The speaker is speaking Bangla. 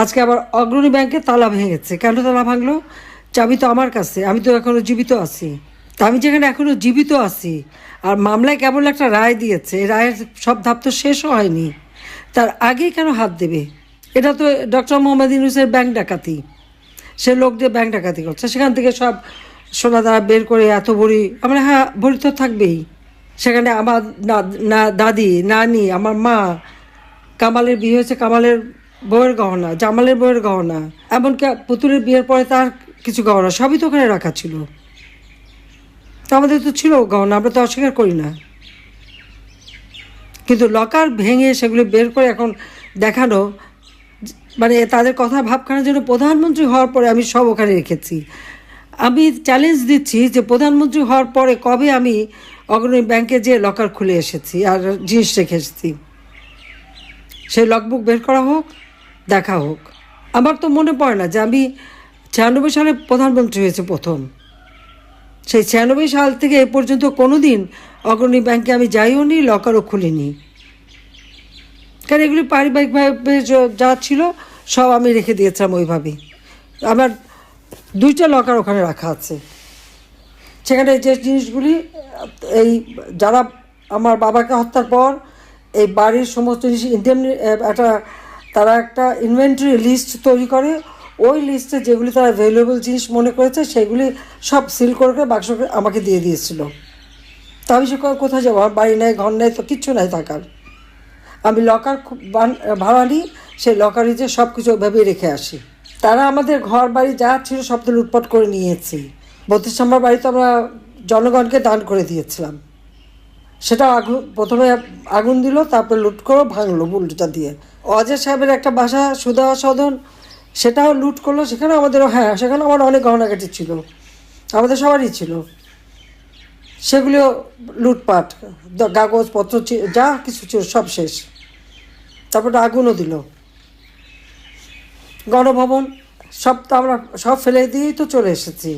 আজকে আবার অগ্রণী ব্যাংকে তালা ভেঙেছে। কেন তালা ভাঙলো? চাবি তো আমার কাছে, আমি তো এখনও জীবিত আছি। তা আমি যেখানে এখনও জীবিত আছি, আর মামলায় কেবল একটা রায় দিয়েছে রায়ের সব ধাপ তো শেষও হয়নি। তার আগেই কেন হাত দেবে? এটা তো ডক্টর মোহাম্মদ ইউনুসের ব্যাংক ডাকাতি। সে লোক দিয়ে ব্যাংক ডাকাতি করছে, সেখান থেকে সব সোনা দ্বারা বের করে এত ভরি, আমরা হ্যাঁ ভরি তো থাকবেই। সেখানে আমার না, দাদি, নানি, আমার মা, কামালের বিয়ে হয়েছে, কামালের বউয়ের গহনা, জামালের বউয়ের গহনা, এমনকি পুতুলের বিয়ের পরে তার কিছু গহনা সবই তো ওখানে রাখা ছিল। তো আমাদের তো ছিল গহনা, আমরা তো অস্বীকার করি না। কিন্তু লকার ভেঙে সেগুলো বের করে এখন দেখানো মানে তাদের কথা ভাবখানার জন্য প্রধানমন্ত্রী হওয়ার পরে আমি সব ওখানে রেখেছি। আমি চ্যালেঞ্জ দিচ্ছি যে প্রধানমন্ত্রী হওয়ার পরে কবে আমি অগ্রণী ব্যাংকে যে লকার খুলে এসেছি আর জিনিস রেখে এসেছি। সেই লগবুক বের করা হোক দেখা হোক। আমার তো মনে পড়ে না যে আমি ছিয়ানব্বই সালে প্রধানমন্ত্রী হয়েছে প্রথম। সেই ছিয়ানব্বই সাল থেকে এ পর্যন্ত কোনো দিন অগ্রণী ব্যাংকে আমি যাইও নি, লকারও খুলিনি। কারণ এগুলি পারিবারিকভাবে যা ছিল সব আমি রেখে দিয়েছিলাম ওইভাবেই। আমার দুইটা লকার ওখানে রাখা আছে। সেখানে যে জিনিসগুলি, এই যারা আমার বাবাকে হত্যার পর, এই বাড়ির সমস্ত জিনিস ইন্ডিয়ান একটা তারা একটা ইনভেন্টরি লিস্ট তৈরি করে। ওই লিস্টে যেগুলি তারা ভ্যালুয়েবল জিনিস মনে করেছে, সেগুলি সব সিল করে করে বাক্স আমাকে দিয়ে দিয়েছিল। তা আমি সে কোথায় যাব? আমার বাড়ি নেই, ঘর নেই, তো কিচ্ছু নাই থাকার। আমি লকার খুব ভাড়া নিই সেই লকারে যে সব কিছু ওইভাবেই রেখে আসি। তারা আমাদের ঘর বাড়ি যা ছিল সব তো লুটপাট করে নিয়েছি। বত্রিশ নম্বর বাড়ি তো আমরা জনগণকে দান করে দিয়েছিলাম। সেটা আগুন প্রথমে আগুন দিল, তারপরে লুট করে, ভাঙলো বুলটা দিয়ে। অজয় সাহেবের একটা বাসা, সুধা সদন, সেটাও লুট করল, সেখানে আমাদেরও হ্যাঁ সেখানে আমার অনেক গহনাগাটি ছিল। আমাদের সবারই ছিল। সেগুলিও লুটপাট কাগজপত্র যা কিছু ছিল সব শেষ। তারপরে আগুনও দিল। গণভবন, সব তো আমরা, সব ফেলে দিয়েই তো চলে এসেছি।